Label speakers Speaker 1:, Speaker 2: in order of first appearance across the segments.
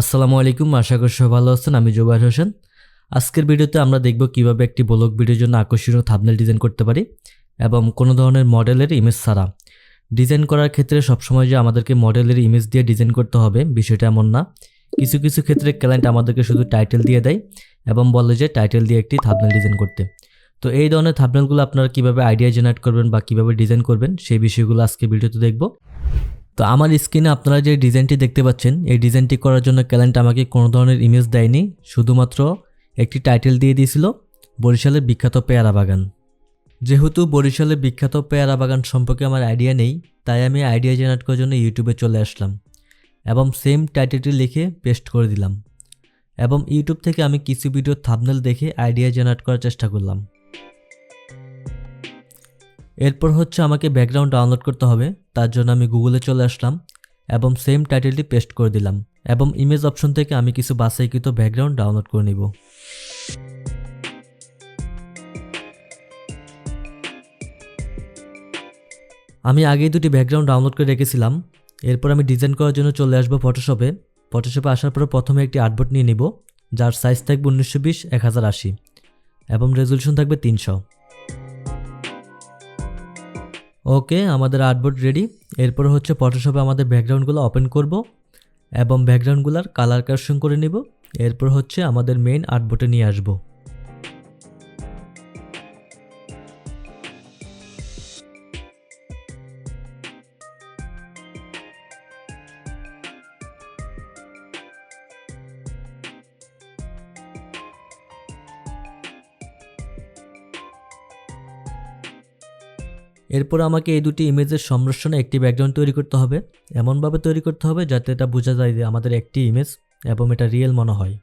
Speaker 1: আসসালামু আলাইকুম, আশা করি সবাই ভালো আছেন। আমি জোবাইর হোসেন। আজকের ভিডিওতে আমরা দেখব কীভাবে একটি ব্লগ ভিডিওর জন্য আকর্ষণীয় থাবনেল ডিজাইন করতে পারি এবং কোনো ধরনের মডেলের ইমেজ ছাড়া। ডিজাইন করার ক্ষেত্রে সবসময় যে আমাদেরকে মডেলের ইমেজ দিয়ে ডিজাইন করতে হবে বিষয়টা এমন না। কিছু কিছু ক্ষেত্রে ক্লায়েন্ট আমাদেরকে শুধু টাইটেল দিয়ে দেয় এবং বলে যে টাইটেল দিয়ে একটি থাবনেল ডিজাইন করতে। তো এই ধরনের থাবনেলগুলো আপনারা কীভাবে আইডিয়া জেনারেট করবেন বা কীভাবে ডিজাইন করবেন সেই বিষয়গুলো আজকে ভিডিওতে দেখব। তো আমার স্ক্রিনে আপনারা যে ডিজাইনটি দেখতে পাচ্ছেন, এই ডিজাইনটি করার জন্য ক্যালেন্ট আমাকে কোনো ধরনের ইমেজ দেয়নি, শুধুমাত্র একটি টাইটেল দিয়ে দিয়েছিল, বরিশালের বিখ্যাত পেয়ারা বাগান। যেহেতু বরিশালের বিখ্যাত পেয়ারা বাগান সম্পর্কে আমার আইডিয়া নেই, তাই আমি আইডিয়া জেনারেট করার জন্য ইউটিউবে চলে আসলাম এবং সেম টাইটেলটি লিখে পেস্ট করে দিলাম এবং ইউটিউব থেকে আমি কিছু ভিডিও থাবনেল দেখে আইডিয়া জেনারেট করার চেষ্টা করলাম। এরপর হচ্ছে আমাকে ব্যাকগ্রাউন্ড ডাউনলোড করতে হবে, তার জন্য আমি গুগলে চলে আসলাম এবং সেম টাইটেলটি পেস্ট করে দিলাম এবং ইমেজ অপশন থেকে আমি কিছু বাছাইকৃত ব্যাকগ্রাউন্ড ডাউনলোড করে নিব। আমি আগেই দুটি ব্যাকগ্রাউন্ড ডাউনলোড করে রেখেছিলাম, এরপর আমি ডিজাইন করার জন্য চলে আসব ফটোশপে ফটোশপে আসার পর প্রথমে একটি আর্টবোর্ড নিয়ে নিব, যার সাইজ থাকবে উনিশশো বিশ, এক হাজার আশি এবং রেজলিউশন থাকবে তিনশো। ওকে, আমাদের আর্টবোর্ড রেডি এরপর হচ্ছে ফটোশপে আমাদের ব্যাকগ্রাউন্ডগুলো ওপেন করব এবং ব্যাকগ্রাউন্ডগুলোর কালার কারেকশন করে নিব। এরপর হচ্ছে আমাদের মেইন আর্টবোর্ডে নিয়ে আসব। এরপর আমাকে এই দুটি ইমেজের সংমিশ্রণে একটি ব্যাকগ্রাউন্ড তৈরি করতে হবে। এমনভাবে তৈরি করতে হবে যাতে এটা বোঝা যায় যে আমাদের একটি ইমেজ এবং এটা রিয়েল মনে হয়।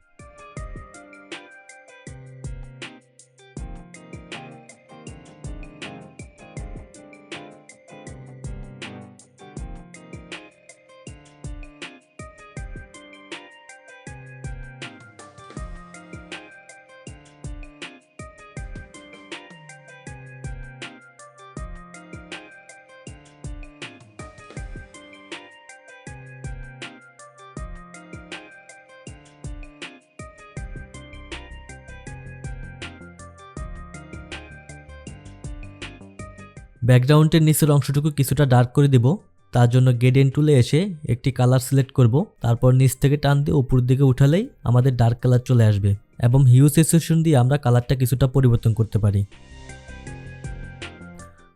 Speaker 1: ব্যাকগ্রাউন্ডের নিচের অংশটুকু কিছুটা ডার্ক করে দেব, তার জন্য গ্রেডিয়েন্ট টুলে এসে একটি কালার সিলেক্ট করব, তারপর নিচ থেকে টান দিয়ে উপর দিকে উঠালেই আমাদের ডার্ক কালার চলে আসবে এবং হিউজ এক্সেশন দিয়ে আমরা কালারটা কিছুটা পরিবর্তন করতে পারি।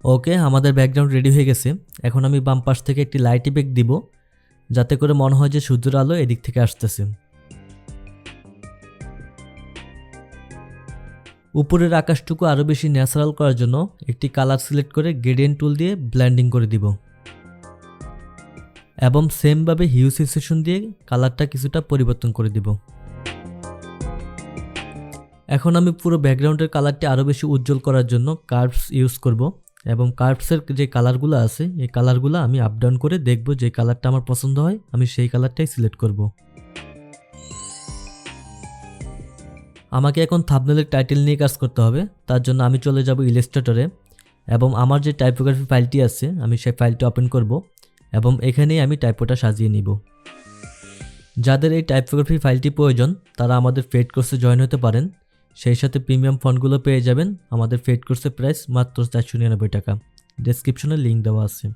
Speaker 1: ওকে, আমাদের ব্যাকগ্রাউন্ড রেডি হয়ে গেছে। এখন আমি বাম পাশ থেকে একটি লাইট ইফেক্ট দিব, যাতে করে মনে হয় যে সূর্যের আলো এদিক থেকে আসতেছে। উপরের আকাশটুকু আরও বেশি ন্যাচারাল করার জন্য একটি কালার সিলেক্ট করে গ্রেডিয়েন্ট টুল দিয়ে ব্ল্যান্ডিং করে দিব। এবং সেমভাবে হিউ সেশন দিয়ে কালারটা কিছুটা পরিবর্তন করে দিব। এখন আমি পুরো ব্যাকগ্রাউন্ডের কালারটি আরও বেশি উজ্জ্বল করার জন্য কার্ভস ইউজ করব এবং কার্ভসের যে কালারগুলো আছে, এই কালারগুলো আমি আপ ডাউন করে দেখব যে কালারটা আমার পছন্দ হয়, আমি সেই কালারটাই সিলেক্ট করব। আমাকে এখন থাবনেলের টাইটেল নিয়ে কাজ করতে হবে। তার জন্য আমি চলে যাব ইলাস্ট্রেটরে এবং আমার যে টাইপোগ্রাফি ফাইলটি আছে, আমি সেই ফাইলটি ওপেন করব এবং এখানেই আমি টাইপোটা সাজিয়ে নিব। যাদের এই টাইপোগ্রাফি ফাইলটি প্রয়োজন, তারা আমাদের ফেড কোর্সে জয়েন হতে পারেন। সেই সাথে প্রিমিয়াম ফন্টগুলো পেয়ে যাবেন। আমাদের ফেড কোর্সের প্রাইস মাত্র চারশো নিরানব্বই টাকা। ডেসক্রিপশনে লিঙ্ক দেওয়া আছে।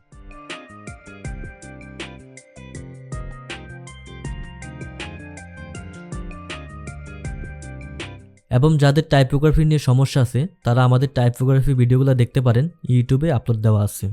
Speaker 1: এবং যাদের টাইপোগ্রাফি নিয়ে সমস্যা আছে, তারা আমাদের টাইপোগ্রাফি ভিডিওগুলো দেখতে পারেন ইউটিউবে আপলোড দেওয়া আছে।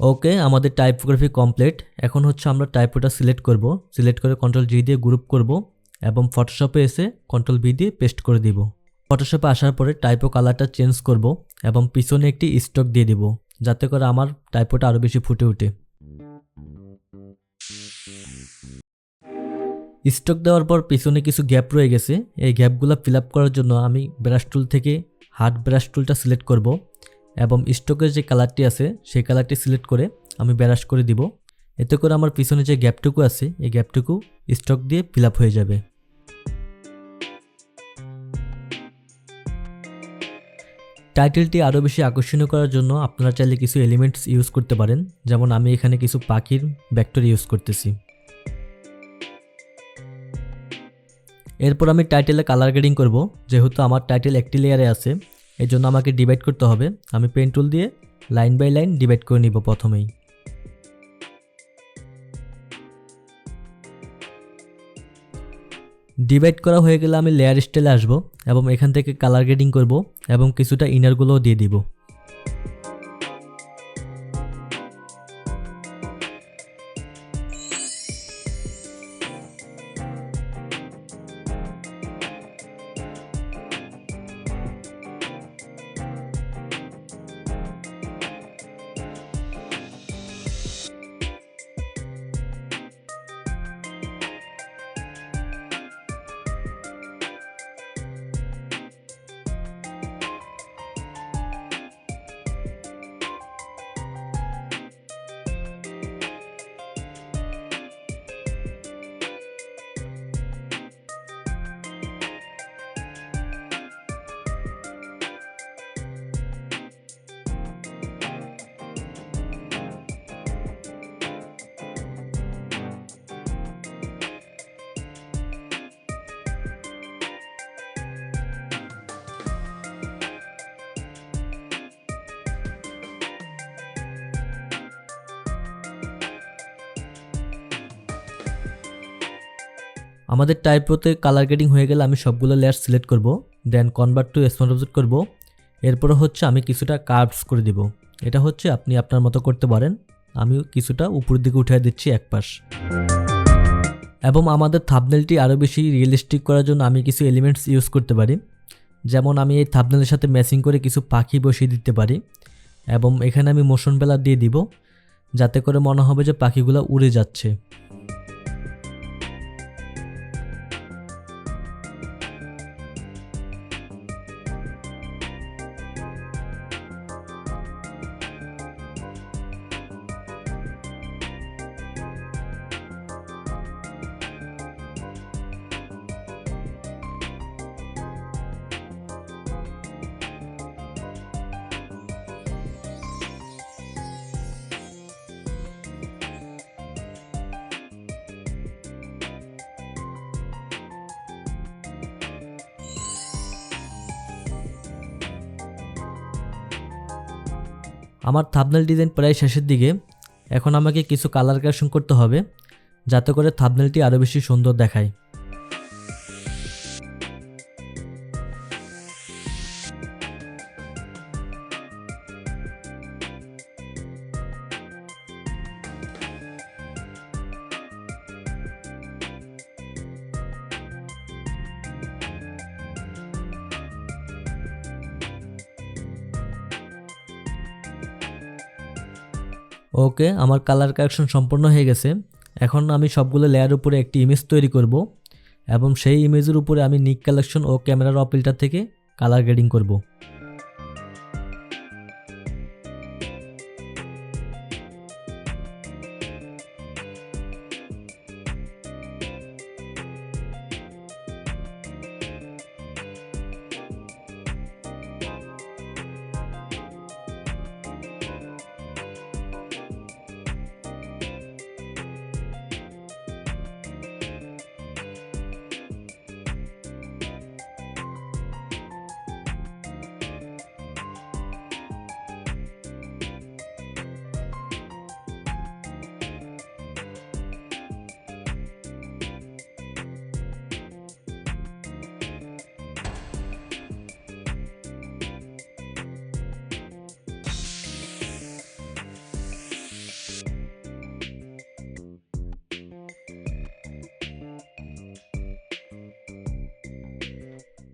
Speaker 1: ওকে আমাদের টাইপোগ্রাফি কমপ্লিট এখন হচ্ছে আমরা টাইপোটা সিলেক্ট করব। সিলেক্ট করে কন্ট্রোল জি দিয়ে গ্রুপ করব এবং ফটোশপে এসে কন্ট্রোল বি দিয়ে পেস্ট করে দিব। ফটোশপে আসার পরে টাইপো কালারটা চেঞ্জ করব এবং পিছনে একটি স্টক দিয়ে দিব, যাতে করে আমার টাইপোটা আরও বেশি ফুটে ওঠে স্টক দেওয়ার পর পিছনে কিছু গ্যাপ রয়ে গেছে। এই গ্যাপগুলো ফিল আপ করার জন্য আমি ব্রাশ টুল থেকে হার্ড ব্রাশ টুলটা সিলেক্ট করব। এবং স্টকের যে কালারটি আছে, সেই কালারটি সিলেক্ট করে আমি ব্রাশ করে দিব। এতে করে আমার পিছনে যে গ্যাপটুকু আছে, এই গ্যাপটুকু স্টক দিয়ে ফিল হয়ে যাবে। টাইটেলটি আরও বেশি আকর্ষণীয় করার জন্য আপনারা চাইলে কিছু এলিমেন্টস ইউজ করতে পারেন। যেমন আমি এখানে কিছু পাখির ভেক্টর ইউজ করতেছি। এরপর আমি টাইটেলে কালার গ্রেডিং করব। যেহেতু আমার টাইটেল একটি লেয়ারে আছে এই জন্য আমাকে ডিভাইড করতে হবে। আমি পেন টুল দিয়ে লাইন বাই লাইন ডিভাইড করে নিব প্রথমেই। ডিভাইড করা হয়ে গেলে আমি লেয়ার স্টাইলে আসব এবং এখান থেকে কালার গ্রেডিং করব এবং কিছুটা ইনারগুলোও দিয়ে দিব। আমাদের টাইপোতে কালার গ্রেডিং হয়ে গেলে আমি সবগুলো লেয়ার সিলেক্ট করব then convert to smart object করব। এরপরে হচ্ছে আমি কিছুটা কার্ভস করে দিব। এটা হচ্ছে আপনি আপনার মতো করতে পারেন। আমি কিছুটা উপরের দিকে উঠিয়ে দিচ্ছি এক পাশ এবং আমাদের থাবনেলটি আরও বেশি রিয়েলিস্টিক করার জন্য আমি কিছু এলিমেন্টস ইউজ করতে পারি। যেমন আমি এই থাবনেলের সাথে ম্যাচিং করে কিছু পাখি বসিয়ে দিতে পারি। এবং এখানে আমি মোশন বেলা দিয়ে দিব, যাতে করে মনে হবে যে পাখিগুলো উড়ে যাচ্ছে। আমার থাবনেল ডিজাইন প্রায় শেষের দিকে। এখন আমাকে কিছু কালার কারেকশন করতে হবে, যাতে করে থাবনেলটি আরও বেশি সুন্দর দেখায়। ওকে, আমার কালার কারেকশন সম্পূর্ণ হয়ে গেছে। এখন আমি সবগুলো লেয়ার উপরে একটি ইমেজ তৈরি করব এবং সেই ইমেজের উপরে আমি নিক কালেকশন ও ক্যামেরার অপিলটার থেকে কালার গ্রেডিং করব।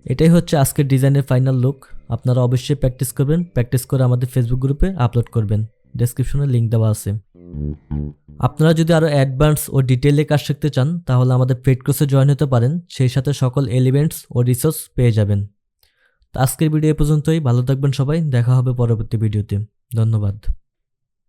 Speaker 1: এটাই হচ্ছে আজকের ডিজাইনের ফাইনাল লুক আপনারা অবশ্যই প্র্যাকটিস করবেন প্র্যাকটিস করে আমাদের ফেসবুক গ্রুপে আপলোড করবেন। ডেসক্রিপশনে লিঙ্ক দেওয়া আছে। আপনারা যদি আরও অ্যাডভান্স ও ডিটেলে কাজ শিখতে চান, তাহলে আমাদের পেড কোর্সে জয়েন হতে পারেন। সেই সাথে সকল এলিমেন্টস ও রিসোর্স পেয়ে যাবেন। তো আজকের ভিডিও পর্যন্তই। ভালো থাকবেন সবাই। দেখা হবে পরবর্তী ভিডিওতে ধন্যবাদ।